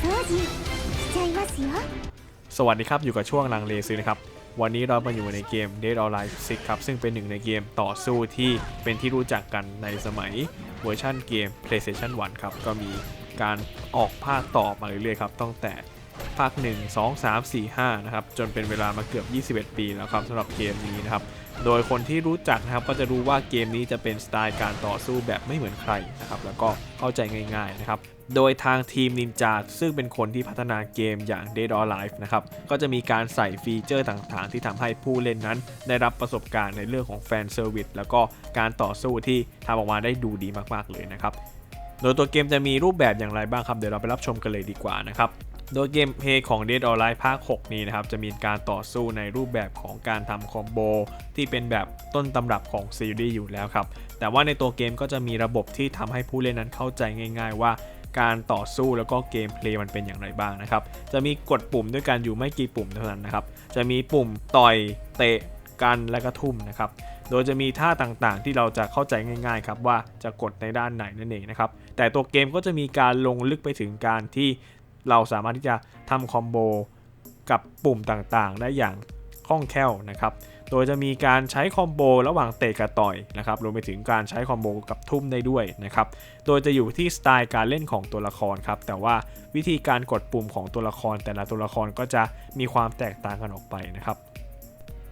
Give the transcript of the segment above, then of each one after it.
掃除しちゃいますよ สวัสดีครับ อยู่กับช่วงลังเลซื้อนะครับ วันนี้เรามาอยู่ในเกม Dead or Alive 6 ครับ ซึ่งเป็นหนึ่งในเกมต่อสู้ที่เป็นที่รู้จักกันในสมัยเวอร์ชันเกม PlayStation 1 ครับ ก็มีการออกภาคต่อมาเรื่อยๆครับตั้งแต่ภาค 1 2 3 4 5 นะครับ จนเป็นเวลามาเกือบ 21 ปีแล้วครับสำหรับเกมนี้นะครับ โดยคนที่รู้จักนะครับก็จะรู้ว่าเกมนี้จะเป็นสไตล์การต่อสู้แบบไม่เหมือนใครนะครับแล้วก็เข้าใจง่ายๆนะครับ โดยทางทีมนินจาซึ่งเป็นคนที่พัฒนาเกมอย่าง Dead or Alive นะครับ ก็จะมีการใส่ฟีเจอร์ต่างๆ ที่ทำให้ผู้เล่นนั้น ได้รับประสบการณ์ในเรื่องของแฟนเซอร์วิสแล้วก็การต่อสู้ที่ทำออกมาได้ดูดีมากๆเลยนะครับ โดยตัวเกมจะมีรูปแบบอย่างไรบ้างครับ เดี๋ยวเราไปรับชมกันเลยดีกว่านะครับโดยเกมเพย์ของ Dead or Alive ภาค 6 นี้นะครับ จะมีการต่อสู้ในรูปแบบของการทำคอมโบที่เป็นแบบต้นตำรับของซีรีส์อยู่แล้วครับ แต่ว่าในตัวเกมก็จะมีระบบที่ทำให้ผู้เล่นนั้นเข้าใจง่าย ๆ ว่า การต่อสู้แล้วก็เกมเพลย์มันเป็นอย่างไรบ้างนะครับ จะมีกดปุ่มด้วยกันอยู่ไม่กี่ปุ่มเท่านั้นนะครับ จะมีปุ่มต่อยเตะกันและก็ทุ่มนะครับ โดยจะมีท่าต่างๆ ที่เราจะเข้าใจง่ายๆครับว่าจะกดในด้านไหนนั่นเองนะครับ แต่ตัวเกมก็จะมีการลงลึกไปถึงการที่เราสามารถที่จะทำคอมโบกับปุ่มต่างๆ ได้อย่างคล่องแคล่วนะครับ โดยจะมีการใช้คอมโบระหว่างเตะกับต่อยนะครับรวมไปถึงการใช้คอมโบกับทุ่มได้ด้วยนะครับโดยจะอยู่ที่สไตล์การเล่นของตัวละครครับแต่ว่าวิธีการกดปุ่มของตัวละคร แต่ละตัวละครก็จะมีความแตกต่างกันออกไปนะครับ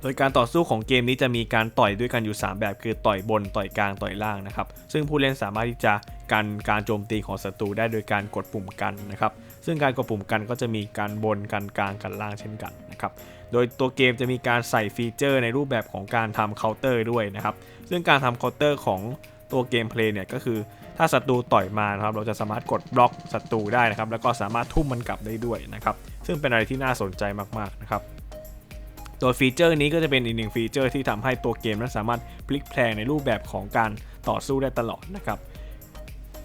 โดยการต่อสู้ของเกมนี้จะมีการต่อยด้วยกันอยู่ 3 แบบคือต่อยบนต่อยกลางต่อยล่างนะครับซึ่งผู้เล่นสามารถที่จะกันการโจมตีของศัตรูได้โดยการกดปุ่มกันนะครับซึ่งการกดปุ่มกันก็จะมีการบนกันกลางกันล่างเช่นกัน ครับ โดยตัวเกมจะมีการใส่ฟีเจอร์ในรูปแบบของการทำเคาน์เตอร์ด้วยนะครับ ซึ่งการทำเคาน์เตอร์ของตัวเกมเพลย์เนี่ยก็คือถ้าศัตรูต่อยมานะครับเราจะสามารถกดบล็อกศัตรูได้นะครับ แล้วก็สามารถทุ่มมันกลับได้ด้วยนะครับ ซึ่งเป็นอะไรที่น่าสนใจมากๆนะครับโดยฟีเจอร์นี้ก็จะเป็นอีกหนึ่งฟีเจอร์ที่ทำให้ตัวเกมนั้นสามารถพลิกแพลงในรูปแบบของการต่อสู้ได้ตลอดนะครับ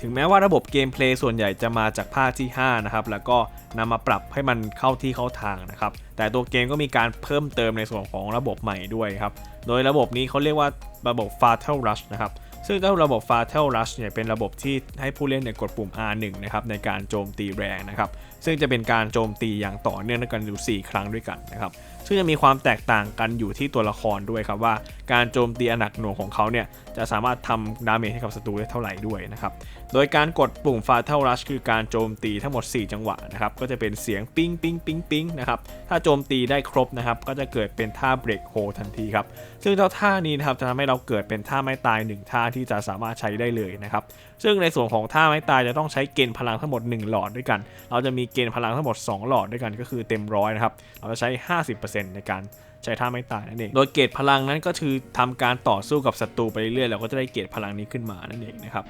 ถึงแม้ว่าระบบเกมเพลย์ส่วนใหญ่จะมาจากภาคที่ 5 นะครับ แล้วก็ นำมาปรับให้มันเข้าที่เข้าทางนะครับแต่ตัวเกมก็มีการเพิ่มเติมในส่วนของระบบใหม่ด้วยครับโดยระบบนี้เขาเรียกว่าระบบ Fatal Rush นะครับซึ่งเจ้าระบบ Fatal Rush เนี่ยเป็นระบบที่ให้ผู้เล่นเนี่ยกดปุ่ม R1 นะครับในการโจมตีแรงนะครับ ซึ่งจะเป็นการโจมตีอย่างต่อเนื่องด้วยกันอยู่ 4 ครั้งด้วยกันนะครับซึ่งจะมีความแตกต่างกันอยู่ที่ตัวละครด้วยครับว่า การโจมตีอันหนักหน่วงของเขาเนี่ยจะสามารถทำดาเมจให้กับศัตรูได้เท่าไหร่ด้วยนะครับโดยการกดปุ่ม Fatal Rush คือการโจมตีทั้งหมด 4 จังหวะนะครับก็จะเป็นเสียงปิ้งปิ้งปิ้งปิ้งนะครับถ้าโจมตีได้ครบนะครับก็จะเกิดเป็นท่าเบรกโฮทันทีครับซึ่งเจ้าท่านี้นะครับจะทำให้เราเกิดเป็นท่าไม้ตาย 1 ท่าที่จะสามารถใช้ได้เลยนะครับ ซึ่งในส่วนของท่าไม้ตายจะต้องใช้เกณฑ์พลังทั้งหมด 1 หลอดด้วยกัน เราจะมีเกณฑ์พลังทั้งหมด 2 หลอดด้วยกันก็คือเต็มร้อยนะครับเราจะใช้ 50%ในการใช้ท่าไม้ตายนั่นเอง โดยเกรดพลังนั้นก็คือทำการต่อสู้กับศัตรูไปเรื่อยๆเราก็จะได้เกรดพลังนี้ขึ้นมานั่นเองนะครับ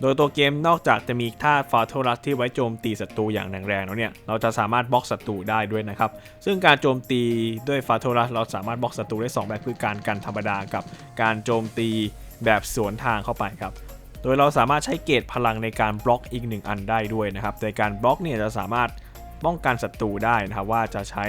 โดยตัวเกมนอกจากจะมีท่าฟาโทรัสที่ไว้โจมตีศัตรูอย่างแรงๆแล้วเนี่ย เราจะสามารถบล็อกศัตรูได้ด้วยนะครับ ซึ่งการโจมตีด้วยฟาโทรัสเราสามารถบล็อกศัตรูได้ 2 แบบคือการกันธรรมดากับการโจมตีแบบสวนทางเข้าไปครับ ดยเราสามารถใช้เกรดพลังในการบล็อกอีกหนึ่งอันได้ด้วยนะครับโดยการบล็อกเนี่ยจะสามารถป้องกันศัตรูได้นะครับว่าจะใช้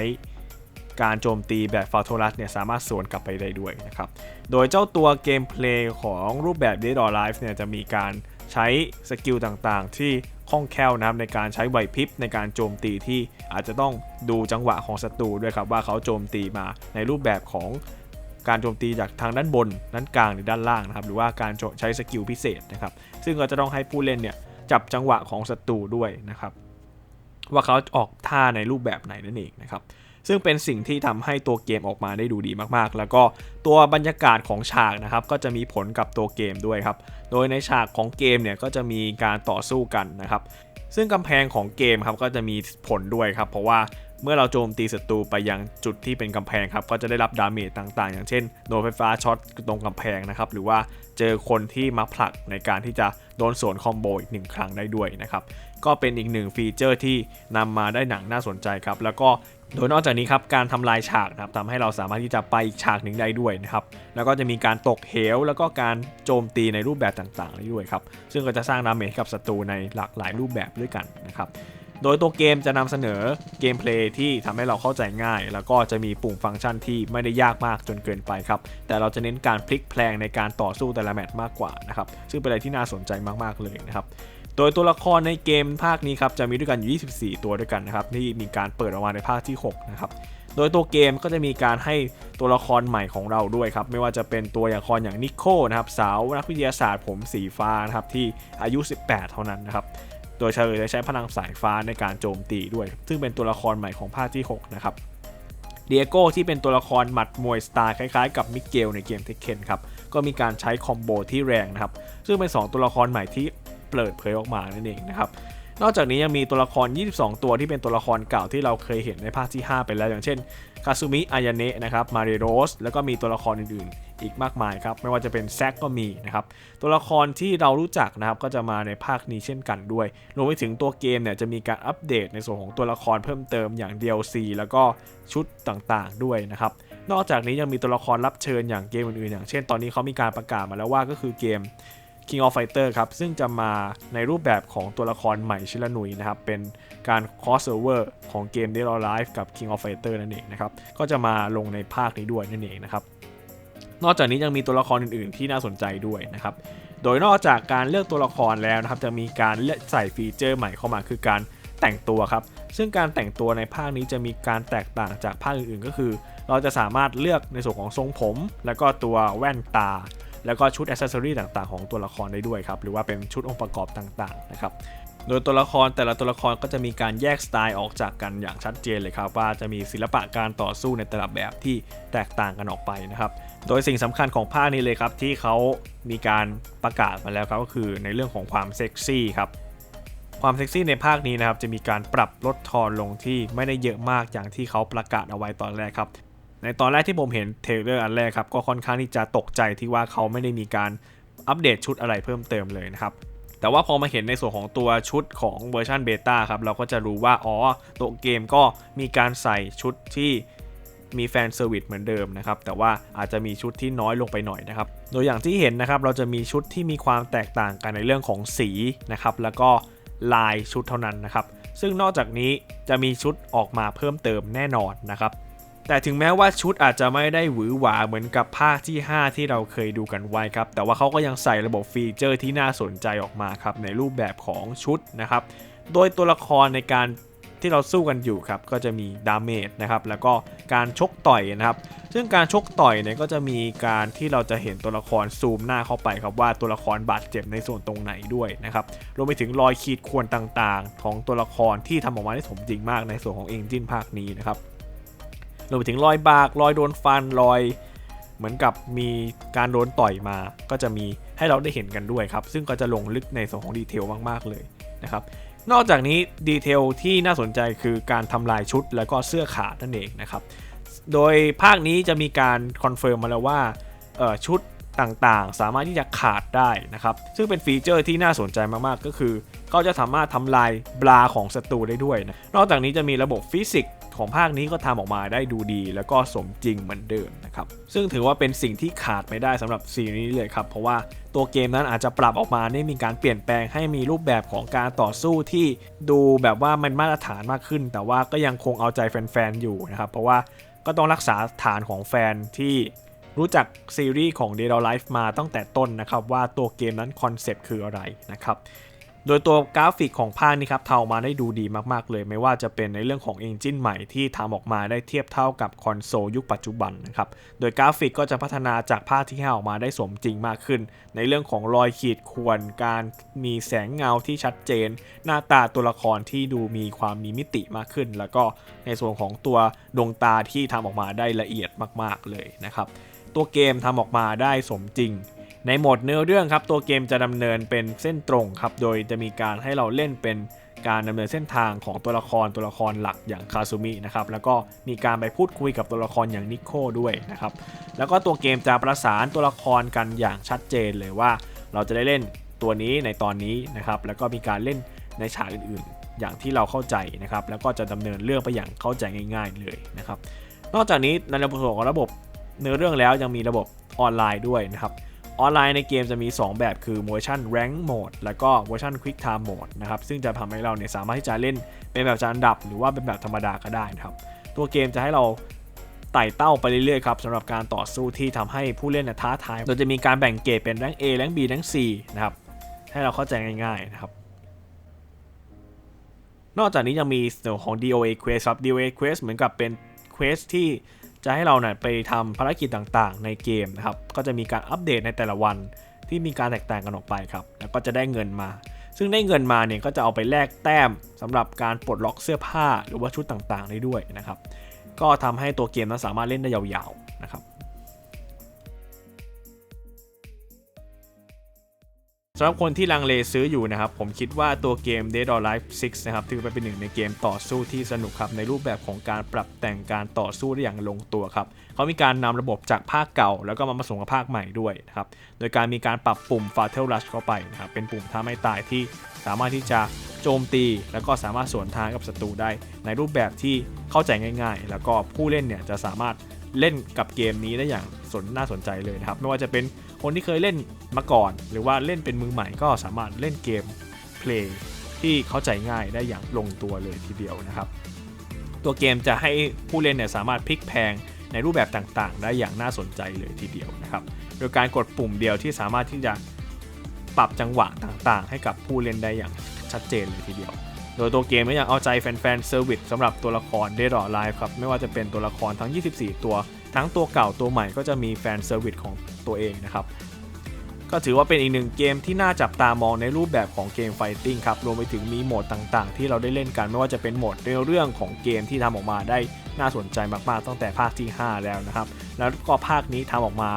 การโจมตีแบบฟาโทรัสเนี่ยสามารถสวนกลับไปได้ด้วยนะครับ โดยเจ้าตัวเกมเพลย์ของรูปแบบ Dead or Alive เนี่ยจะมีการใช้สกิลต่างๆ ที่คล่องแคล่วนะครับในการใช้ไหวพริบในการโจมตีที่อาจจะต้องดูจังหวะของศัตรูด้วยครับว่าเขาโจมตีมาในรูปแบบของ การโจมตีจากทางด้านบน ด้านกลางหรือด้านล่างนะครับ หรือว่าการใช้สกิลพิเศษนะครับ ซึ่งก็จะต้องให้ผู้เล่นเนี่ยจับจังหวะของศัตรูด้วยนะครับ ว่าเขาออกท่าในรูปแบบไหนนั่นเองนะครับซึ่งเป็นสิ่งที่ทำให้ตัวเกมออกมาได้ดูดีมากๆ แล้วก็ตัวบรรยากาศของฉากนะครับ ก็จะมีผลกับตัวเกมด้วยครับ โดยในฉากของเกมเนี่ยก็จะมีการต่อสู้กันนะครับ ซึ่งกำแพงของเกมครับก็จะมีผลด้วยครับ เพราะว่า เมื่อเราโจมตีศัตรูไปยังจุดที่เป็นกำแพงครับ ก็จะได้รับดาเมจต่างๆ อย่างเช่นโดนไฟฟ้าช็อตตรงกำแพงนะครับ หรือว่าเจอคนที่มาผลักในการที่จะโดนสวนคอมโบอีกหนึ่งครั้งได้ด้วยนะครับ ก็เป็นอีกหนึ่งฟีเจอร์ที่นำมาได้หนังน่าสนใจครับ แล้วก็โดยนอกจากนี้ครับการทำลายฉากนะครับทำให้เราสามารถที่จะไปอีกฉากหนึ่งได้ด้วยนะครับแล้วก็จะมีการตกเหว แล้วก็การโจมตีในรูปแบบต่างๆได้ด้วยครับซึ่งก็จะสร้างดาเมจกับศัตรูในหลากหลายรูปแบบด้วยกันนะครับ โดยตัวเกมจะนำเสนอเกมเพลย์ที่ทำให้เราเข้าใจง่าย แล้วก็จะมีปุ่มฟังก์ชันที่ไม่ได้ยากมากจนเกินไปครับ แต่เราจะเน้นการพลิกแพลงในการต่อสู้แต่ละแมตช์มากกว่านะครับ ซึ่งเป็นอะไรที่น่าสนใจมากๆเลยนะครับโดยตัวละครในเกมภาคนี้ครับจะมีด้วยกันอยู่ 24 ตัวด้วยกันนะครับที่มีการเปิดออกมาในภาคที่ 6 นะครับ โดยตัวเกมก็จะมีการให้ตัวละครใหม่ของเราด้วยครับ ไม่ว่าจะเป็นตัวละครอย่างนิโคนะครับสาวนักวิทยาศาสตร์ผมสีฟ้านะครับที่อายุ 18 เท่านั้นนะครับ โดยเฉลยจะใช้พลังสายฟ้าในการโจมตีด้วย ซึ่งเป็นตัวละครใหม่ของภาคที่ 6 นะครับเดียโก้ที่เป็นตัวละครหมัดมวยสไตล์คล้ายๆ กับมิเกลในเกมเทคเคนครับ ก็มีการใช้คอมโบที่แรงนะครับ ซึ่งเป็น 2 ตัวละครใหม่ที่เปิดเผยออกมานั่นเองนะครับ นอกจากนี้ยังมีตัวละคร 22 ตัวที่เป็นตัวละครเก่าที่เราเคยเห็นในภาคที่ 5 ไปแล้วอย่างเช่นคาซูมิอายาเนะนะครับมาริโรสแล้วก็มีตัวละครอื่น อีกมากมายครับ ไม่ว่าจะเป็นแซกก็มีนะครับ ตัวละครที่เรารู้จักนะครับก็จะมาในภาคนี้เช่นกันด้วย รวมไปถึงตัวเกมเนี่ยจะมีการอัปเดตในส่วนของตัวละครเพิ่มเติมอย่าง DLC แล้วก็ชุดต่างๆด้วยนะครับ นอกจากนี้ยังมีตัวละครรับเชิญอย่างเกมอื่นๆ อย่างเช่นตอนนี้เขามีการประกาศมาแล้วว่าก็คือเกม King of Fighter ครับ ซึ่งจะมาในรูปแบบของตัวละครใหม่ชิลนุยนะครับ เป็นการ crossover ของเกม Dead or Alive กับ King of Fighter นั่นเองนะครับ ก็จะมาลงในภาคนี้ด้วยนั่นเองนะครับ นอกจากนี้ยังมีตัวละครอื่นๆ ที่น่าสนใจด้วยนะครับ โดยนอกจากการเลือกตัวละครแล้วนะครับ จะมีการเลือกใส่ฟีเจอร์ใหม่เข้ามาคือการแต่งตัวครับ ซึ่งการแต่งตัวในภาคนี้จะมีการแตกต่างจากภาคอื่นๆ ก็คือ เราจะสามารถเลือกในส่วนของทรงผม แล้วก็ตัวแว่นตา แล้วก็ชุดอ c เซสซอรีต่างๆ ของตัวละครได้ด้วยครับ หรือว่าเป็นชุดองค์ประกอบต่างๆ นะครับ โดยตัวละครแต่ละตัวละครก็จะมีการแยกสไตล์ออกจากกันอย่างชัดเจนเลยครับ ว่าจะมีศิลปะการต่อสู้ในแต่ละแบบที่แตกต่างกันออกไปนะครับ โดยสิ่งสำคัญของภาคนี้เลยครับที่เขามีการประกาศมาแล้วครับก็คือในเรื่องของความเซ็กซี่ครับความเซ็กซี่ในภาคนี้นะครับจะมีการปรับลดทอนลงที่ไม่ได้เยอะมากอย่างที่เขาประกาศเอาไว้ตอนแรกครับ ในตอนแรกที่ผมเห็นเทเลอร์อันแรกครับก็ค่อนข้างที่จะตกใจที่ว่าเขาไม่ได้มีการอัปเดตชุดอะไรเพิ่มเติมเลยนะครับ แต่ว่าพอมาเห็นในส่วนของตัวชุดของเวอร์ชันเบต้าครับเราก็จะรู้ว่าอ๋อตัวเกมก็มีการใส่ชุดที่มีแฟนเซอร์วิสเหมือนเดิมนะครับ แต่ว่าอาจจะมีชุดที่น้อยลงไปหน่อยนะครับ โดยอย่างที่เห็นนะครับเราจะมีชุดที่มีความแตกต่างกันในเรื่องของสีนะครับ แล้วก็ลายชุดเท่านั้นนะครับ ซึ่งนอกจากนี้จะมีชุดออกมาเพิ่มเติมแน่นอนนะครับ แต่ถึงแม้ว่าชุดอาจจะไม่ได้หวือหวาเหมือนกับภาคที่ 5 ที่เราเคยดูกันไว้ครับ แต่ว่าเขาก็ยังใส่ระบบฟีเจอร์ที่น่าสนใจออกมาครับ ในรูปแบบของชุดนะครับ โดยตัวละครในการที่เราสู้กันอยู่ครับ ก็จะมีดาเมจนะครับ แล้วก็การชกต่อยนะครับ ซึ่งการชกต่อยเนี่ยก็จะมีการที่เราจะเห็นตัวละครซูมหน้าเข้าไปครับว่าตัวละครบาดเจ็บในส่วนตรงไหนด้วยนะครับ รวมไปถึงรอยขีดข่วนต่างๆ ของตัวละครที่ทำออกมาได้สมจริงมากในส่วนของเอนจินภาคนี้นะครับ รวมไปถึงรอยบากรอยโดนฟันรอย เหมือนกับมีการโดนต่อยมา ก็จะมีให้เราได้เห็นกันด้วยครับ ซึ่งก็จะลงลึกในส่วนของดีเทลมากๆเลยนะครับนอกจากนี้ดีเทลที่น่าสนใจคือการทำลายชุดแล้วก็เสื้อขาดนั่นเองนะครับโดยภาคนี้จะมีการคอนเฟิร์มมาแล้วว่าชุดต่างๆ สามารถที่จะขาดได้นะครับ ซึ่งเป็นฟีเจอร์ที่น่าสนใจมากๆ ก็คือเขาจะสามารถทำลายบลาของศัตรูได้ด้วยนะนอกจากนี้จะมีระบบฟิสิกส์ ของภาคนี้ก็ทำออกมาได้ดูดี แล้วก็สมจริงเหมือนเดิมนะครับซึ่งถือว่าเป็นสิ่งที่ขาดไม่ได้สำหรับซีรีส์นี้เลยครับ เพราะว่าตัวเกมนั้นอาจจะปรับออกมาได้มีการเปลี่ยนแปลงให้มีรูปแบบของการต่อสู้ที่ดูแบบว่ามันมาตรฐานมากขึ้น แต่ว่าก็ยังคงเอาใจแฟนๆอยู่นะครับเพราะว่าก็ต้องรักษาฐานของแฟนที่รู้จักซีรีส์ของ Dead or Alive มาตั้งแต่ต้นนะครับว่าตัวเกมนั้นคอนเซปต์คืออะไรนะครับ โดยตัวกราฟิกของภาคนี้ครับทำออกมาได้ดูดีมากๆ เลย ไม่ว่าจะเป็นในเรื่องของเอนจินใหม่ที่ทำออกมาได้เทียบเท่ากับคอนโซลยุคปัจจุบันนะครับ โดยกราฟิกก็จะพัฒนาจากภาคที่5ออกมาได้สมจริงมากขึ้น ในเรื่องของรอยขีดข่วน การมีแสงเงาที่ชัดเจน หน้าตาตัวละครที่ดูมีความมีมิติมากขึ้น แล้วก็ในส่วนของตัวดวงตาที่ทำออกมาได้ละเอียดมาก ๆเลยนะครับ ตัวเกมทำออกมาได้สมจริง ในโหมดเนื้อเรื่องครับ ตัวเกมจะดำเนินเป็นเส้นตรงครับ โดยจะมีการให้เราเล่นเป็นการดำเนินเส้นทางของตัวละครตัวละครหลักอย่างคาซูมินะครับ แล้วก็มีการไปพูดคุยกับตัวละครอย่างนิโคด้วยนะครับ แล้วก็ตัวเกมจะประสานตัวละครกันอย่างชัดเจนเลยว่า เราจะได้เล่นตัวนี้ในตอนนี้นะครับ แล้วก็มีการเล่นในฉากอื่นๆ อย่างที่เราเข้าใจนะครับ แล้วก็จะดำเนินเรื่องไปอย่างเข้าใจง่าย ๆเลยนะครับ นอกจากนี้ในระบบของระบบเนื้อเรื่องแล้วยังมีระบบออนไลน์ด้วยนะครับ ออนไลน์ในเกมจะมี 2 แบบคือเวอร์ชัน Rank Mode แล้วก็เวอร์ชัน Quick Time Mode นะครับซึ่งจะทำให้เราเนี่ยสามารถที่จะเล่นเป็นแบบจานดับ หรือว่าเป็นแบบธรรมดาก็ได้นะครับ ตัวเกมจะให้เราไต่เต้าไปเรื่อยๆครับสำหรับการต่อสู้ที่ทำให้ผู้เล่นเนยท้าทายโดยจะมีการแบ่งเกรดเป็น Rank A Rank B Rank C นะครับให้เราเข้าใจง่ายๆนะครับ นอกจากนี้ยังมีส่วนของ DOA Quest ครับ DOA Quest เหมือนกับเป็น Quest ที่ จะให้เราเนี่ยไปทำภารกิจต่างๆ ในเกมนะครับ ก็จะมีการอัปเดตในแต่ละวันที่มีการแตกต่างกันออกไปครับ แล้วก็จะได้เงินมา ซึ่งได้เงินมาเนี่ยก็จะเอาไปแลกแต้มสำหรับการปลดล็อกเสื้อผ้าหรือว่าชุดต่างๆ ได้ด้วยนะครับ ก็ทำให้ตัวเกมนั้นสามารถเล่นได้ยาวๆนะครับ สำหรับคนที่ลังเลซื้ออยู่นะครับ ผมคิดว่าตัวเกม Dead or Alive 6 นะครับ ถือเป็นหนึ่งในเกมต่อสู้ที่สนุกครับ ในรูปแบบของการปรับแต่งการต่อสู้ได้อย่างลงตัวครับ เขามีการนำระบบจากภาคเก่า แล้วก็มาผสมกับภาคใหม่ด้วยนะครับ โดยการมีการปรับปุ่ม Fatal Rush เข้าไปนะครับ เป็นปุ่มท่าไม่ตายที่สามารถที่จะโจมตี แล้วก็สามารถสวนทางกับศัตรูได้ ในรูปแบบที่เข้าใจง่าย ๆ แล้วก็ผู้เล่นเนี่ยจะสามารถเล่นกับเกมนี้ได้อย่างสนน่าสนใจเลยนะครับ ไม่ว่าจะเป็น คนที่เคยเล่นมาก่อน หรือว่าเล่นเป็นมือใหม่ก็สามารถเล่นเกมเพลย์ที่เข้าใจง่ายได้อย่างลงตัวเลยทีเดียวนะครับ ตัวเกมจะให้ผู้เล่นเนี่ยสามารถพลิกแพลงในรูปแบบต่างๆ ได้อย่างน่าสนใจเลยทีเดียวนะครับ โดยการกดปุ่มเดียวที่สามารถที่จะปรับจังหวะต่างๆ ให้กับผู้เล่นได้อย่างชัดเจนเลยทีเดียว โดยตัวเกมก็ยังเอาใจแฟนๆเซอร์วิสสำหรับตัวละคร Dead or Alive ครับ ไม่ว่าจะเป็นตัวละครทั้ง 24 ตัว ทั้งตัวเก่าตัวใหม่ก็จะมีแฟนเซอร์วิสของตัวเองนะครับ ก็ถือว่าเป็นอีกหนึ่งเกมที่น่าจับตามองในรูปแบบของเกมไฟติ้งครับ รวมไปถึงมีโหมดต่างๆ ที่เราได้เล่นกัน ไม่ว่าจะเป็นโหมดในเรื่องของเกมที่ทำออกมาได้น่าสนใจมากๆตั้งแต่ภาคที่ 5 แล้วนะครับ แล้วก็ภาคนี้ทำออกมา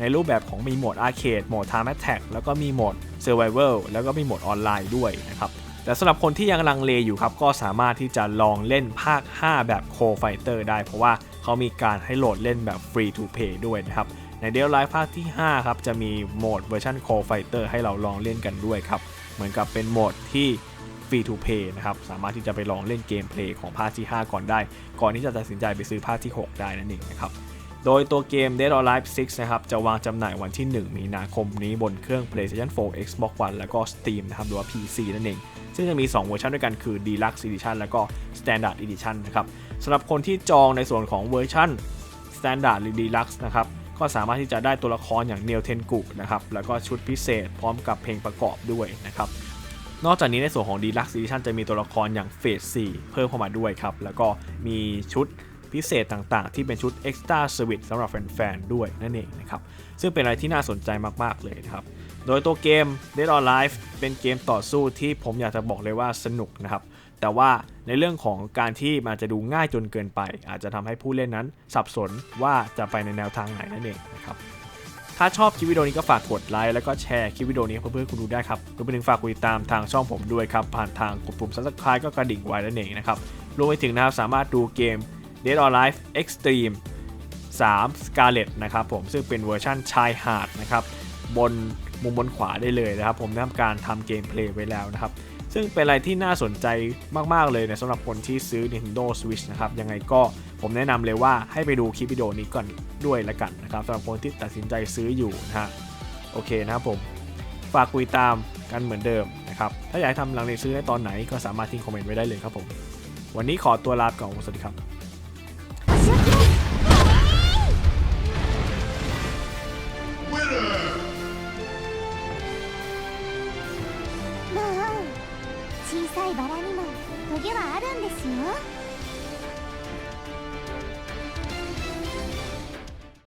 ในรูปแบบของมีโหมดอาร์เคดโหมด Time Attack แล้วก็มีโหมด Survival แล้วก็มีโหมดออนไลน์ด้วยนะครับ แต่สำหรับคนที่ยังลังเลอยู่ครับ ก็สามารถที่จะลองเล่นภาค 5 แบบ Co Fighter ได้ เพราะว่า เขามีการให้โหลดเล่นแบบ Free to Play ด้วยนะครับ ในเดลไลฟ์ภาคที่ 5 ครับ จะมีโหมดเวอร์ชัน Co Fighter ให้เราลองเล่นกันด้วยครับ เหมือนกับเป็นโหมดที่ Free to Play นะครับ สามารถที่จะไปลองเล่นเกมเพลย์ของภาคที่ 5 ก่อนได้ ก่อนที่จะตัดสินใจไปซื้อภาคที่ 6 ได้นั่นเองนะครับโดยตัวเกม Dead or Alive 6 นะครับ จะวางจำหน่ายวันที่ 1 มีนาคมนี้บนเครื่อง PlayStation 4 Xbox One แล้วก็ Steam นะครับหรือว่า PC นั่นเอง ซึ่งจะมี 2 เวอร์ชันด้วยกันคือ Deluxe Edition แล้วก็ Standard Edition นะครับสำหรับคนที่จองในส่วนของเวอร์ชัน Standard หรือ Deluxe นะครับก็สามารถที่จะได้ตัวละครอย่างเนลเทนกุนะครับแล้วก็ชุดพิเศษพร้อมกับเพลงประกอบด้วยนะครับนอกจากนี้ในส่วนของ Deluxe Edition จะมีตัวละครอย่างเฟส4เพิ่มเข้ามาด้วยครับแล้วก็มีชุดพิเศษต่างๆ ที่เป็นชุด Extra Service สำหรับแฟนๆ ด้วยนั่นเองนะครับซึ่งเป็นอะไรที่น่าสนใจมากๆเลยครับ โดยตัวเกม Dead or Alive เป็นเกมต่อสู้ที่ผมอยากจะบอกเลยว่าสนุกนะครับ แต่ว่าในเรื่องของการที่มันจะดูง่ายจนเกินไป อาจจะทำให้ผู้เล่นนั้นสับสนว่าจะไปในแนวทางไหนนั่นเองนะครับถ้าชอบคลิปวิดีโอนี้ก็ฝากกดไลค์แล้วก็แชร์คลิปวิดีโอนี้เพื่อนๆคุณดูได้ครับรวมไปถึงฝากกดติดตามทางช่องผมด้วยครับ ผ่านทางกดปุ่ม subscribe ก็กระดิ่งไว้นั่นเองนะครับรวมไปถึงนะครับสามารถดูเกม Dead or Alive Extreme 3 Scarlet นะครับผมซึ่งเป็นเวอร์ชั่นชายหาดนะครับบน มุมบนขวาได้เลยนะครับ ผมได้ทำการทำเกมเพลย์ไว้แล้วนะครับ ซึ่งเป็นอะไรที่น่าสนใจมากๆเลยนะสำหรับคนที่ซื้อ Nintendo Switch นะครับ ยังไงก็ผมแนะนำเลยว่าให้ไปดูคลิปวิดีโอนี้ก่อนด้วยละกันนะครับสำหรับคนที่ตัดสินใจซื้ออยู่นะฮะโอเคนะครับผมฝากคุยตามกันเหมือนเดิมนะครับ ถ้าอยากทำหลังเลซื้อในตอนไหนก็สามารถทิ้งคอมเมนต์ไว้ได้เลยครับผม วันนี้ขอตัวลาไปก่อนสวัสดีครับ